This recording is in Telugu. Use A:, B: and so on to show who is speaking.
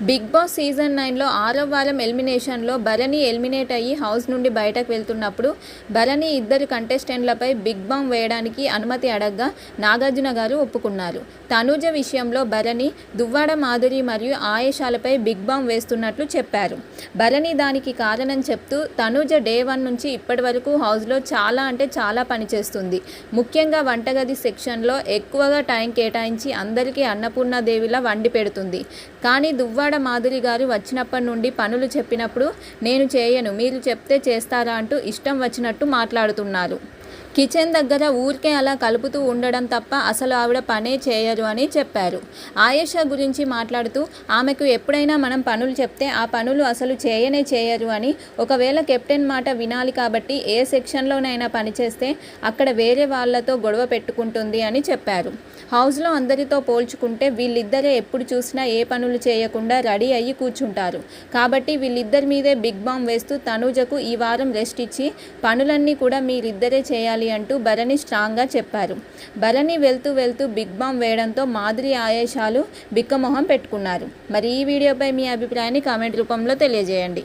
A: బిగ్ బాస్ సీజన్ నైన్లో ఆరో వారం ఎలిమినేషన్లో భరణి ఎలిమినేట్ అయ్యి హౌస్ నుండి బయటకు వెళ్తున్నప్పుడు భరణి ఇద్దరు కంటెస్టెంట్లపై బిగ్ బాంబ్ వేయడానికి అనుమతి అడగ్గా నాగార్జున గారు ఒప్పుకున్నారు. తనూజ విషయంలో భరణి దువ్వాడ మాధురి మరియు ఆయేషాలపై బిగ్ బాంబ్ వేస్తున్నట్లు చెప్పారు. భరణి దానికి కారణం చెప్తూ తనూజ డే వన్ నుంచి ఇప్పటి వరకు హౌస్లో చాలా అంటే చాలా పనిచేస్తుంది ముఖ్యంగా వంటగది సెక్షన్లో ఎక్కువగా టైం కేటాయించి అందరికీ అన్నపూర్ణాదేవిలా వండి పెడుతుంది. కానీ దువ్వాడ మాధురి గారు వచ్చినప్పటి నుండి పనులు చెప్పినప్పుడు నేను చేయను మీరు చెప్తే చేస్తారా అంటూ ఇష్టం వచ్చినట్టు మాట్లాడుతున్నారు. కిచెన్ దగ్గర ఊరికే అలా కలుపుతూ ఉండడం తప్ప అసలు ఆవిడ పనే చేయరు అని చెప్పారు. ఆయేషా గురించి మాట్లాడుతూ ఆమెకు ఎప్పుడైనా మనం పనులు చెప్తే ఆ పనులు అసలు చేయనే చేయరు అని ఒకవేళ కెప్టెన్ మాట వినాలి కాబట్టి ఏ సెక్షన్లోనైనా పనిచేస్తే అక్కడ వేరే వాళ్ళతో గొడవ పెట్టుకుంటుంది అని చెప్పారు. హౌస్లో అందరితో పోల్చుకుంటే వీళ్ళిద్దరే ఎప్పుడు చూసినా ఏ పనులు చేయకుండా రెడీ అయ్యి కూర్చుంటారు. కాబట్టి వీళ్ళిద్దరి మీదే బిగ్ బాంబ్ వేస్తూ తనూజకు ఈ వారం రెస్ట్ ఇచ్చి పనులన్నీ కూడా మీరిద్దరే చేయాలి అంటూ భరణి స్ట్రాంగ్గా చెప్పారు. భరణి వెళ్తూ వెళ్తూ బిగ్ బామ్ వేయడంతో మాధురి ఆయేషాలు బిక్కమొహం పెట్టుకున్నారు. మరి ఈ వీడియోపై మీ అభిప్రాయాన్ని కామెంట్ రూపంలో తెలియజేయండి.